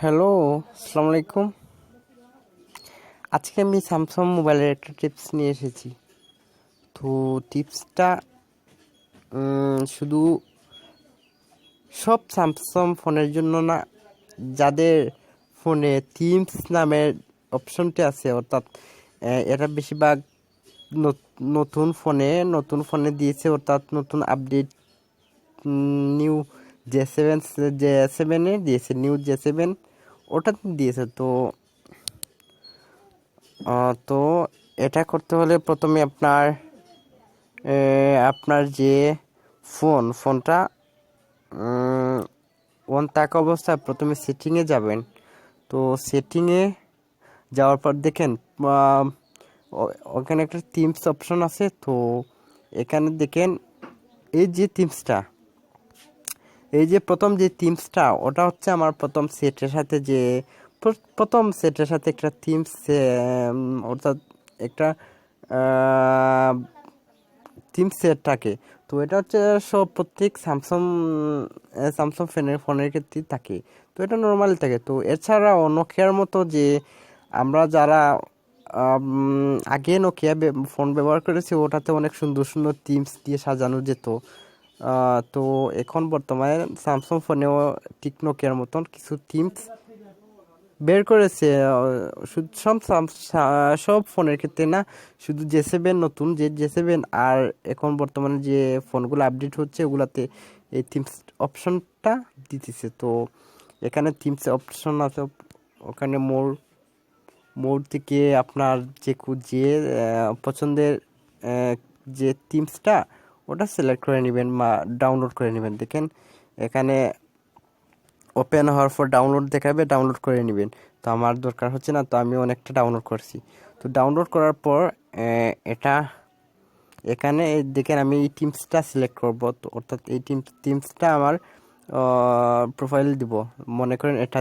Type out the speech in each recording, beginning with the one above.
Hello, আসসালামু আলাইকুম। আজকে আমি স্যামসাং মোবাইলের একটা টিপস নিয়ে এসেছি। তো টিপসটা শুধু সব স্যামসাং ফোনের জন্য না, যাদের ফোনে টিমস নামের অপশনটি আছে, অর্থাৎ এটা বেশিরভাগ নতুন ফোনে নতুন ফোনে দিয়েছে, অর্থাৎ নতুন update new J seven J সেভেনে দিয়েছে নিউ জে সেভেন ওটাতে দিয়েছে, তো তো এটা করতে হলে প্রথমে আপনার আপনার যে ফোন ফোনটা অন থাকা অবস্থায় প্রথমে সেটিংয়ে যাবেন। তো সেটিংয়ে যাওয়ার পর দেখেন ওখানে একটা টিমস অপশন আছে, তো এখানে দেখেন, এই যে টিমসটা এই যে প্রথম যে টিমসটা ওটা হচ্ছে আমার প্রথম সেটের সাথে যে প্র- প্রথম সেটের সাথে একটা টিমস অর্থাৎ একটা টিম সেট থাকে তো এটা হচ্ছে সব প্রত্যেক স্যামসাং স্যামসাং ফোনের ফোনের ক্ষেত্রেই থাকে। তো এটা নর্মালি থাকে। তো এছাড়াও নোকিয়ার মতো যে আমরা যারা আগে নোকিয়া ফোন ব্যবহার করেছি, ওটাতে অনেক সুন্দর সুন্দর টিমস দিয়ে সাজানো যেত। তো এখন বর্তমানে স্যামসাং ফোনেও ঠিক নোকিয়ার মতন কিছু টিমস বের করেছে। শুধু সব সব ফোনের ক্ষেত্রে না, শুধু জে সেভেন নতুন, যে জে সেভেন আর এখন বর্তমানে যে ফোনগুলো আপডেট হচ্ছে, ওগুলাতে এই থিমস অপশনটা দিতেছে। তো এখানে থিমস অপশন আছে, ওখানে মোর মোর থেকে আপনার যে যে পছন্দের যে থিমসটা ওটা সিলেক্ট করে নেবেন বা ডাউনলোড করে নেবেন। দেখেন, এখানে ওপেন হওয়ার পর ডাউনলোড দেখাবে ডাউনলোড করে নেবেন। তো আমার দরকার হচ্ছে না, তো আমি অনেকটা ডাউনলোড করছি। তো ডাউনলোড করার পর এটা এখানে দেখেন আমি এই টিমসটা সিলেক্ট করব। তো অর্থাৎ এই টিম টিমসটা আমার প্রোফাইল দিব। মনে করেন এটা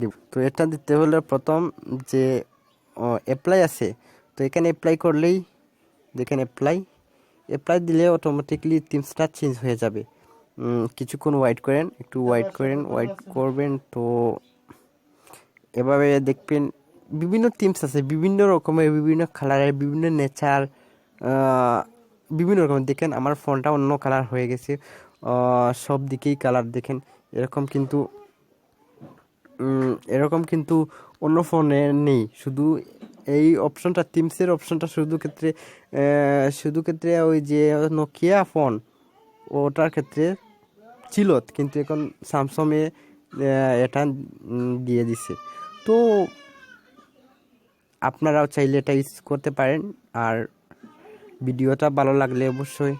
দিব। তো এটা দিতে হলে প্রথম যে অ্যাপ্লাই আছে, তো এখানে অ্যাপ্লাই করলেই, দেখেন অ্যাপ্লাই অ্যাপ্লাই দিলে অটোমেটিকলি টিমসটা চেঞ্জ হয়ে যাবে। কিছুক্ষণ ওয়াইট করেন, একটু ওয়াইট করেন ওয়াইট করবেন তো এভাবে দেখবেন বিভিন্ন টিমস আছে, বিভিন্ন রকমের, বিভিন্ন কালারের বিভিন্ন নেচার বিভিন্ন রকমের দেখেন আমার ফোনটা অন্য কালার হয়ে গেছে সব দিকেই কালার দেখেন। এরকম কিন্তু এরকম কিন্তু অন্য ফোনে নেই। শুধু এই অপশনটা টিমসের অপশনটা শুধু ক্ষেত্রে শুধু ক্ষেত্রে ওই যে নোকিয়া ফোন ওটার ক্ষেত্রে ছিল, কিন্তু এখন স্যামসংয়ে এটা দিয়ে দিছে। তো আপনারাও চাইলে এটা ইউজ করতে পারেন, আর ভিডিওটা ভালো লাগলে অবশ্যই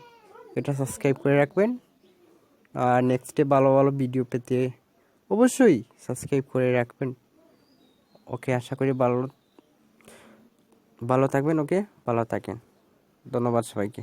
এটা সাবস্ক্রাইব করে রাখবেন। আর নেক্সটে ভালো ভালো ভিডিও পেতে অবশ্যই সাবস্ক্রাইব করে রাখবেন। ওকে, আশা করি ভালো ভালো থাকবেন ওকে? ভালো থাকেন। ধন্যবাদ সবাইকে।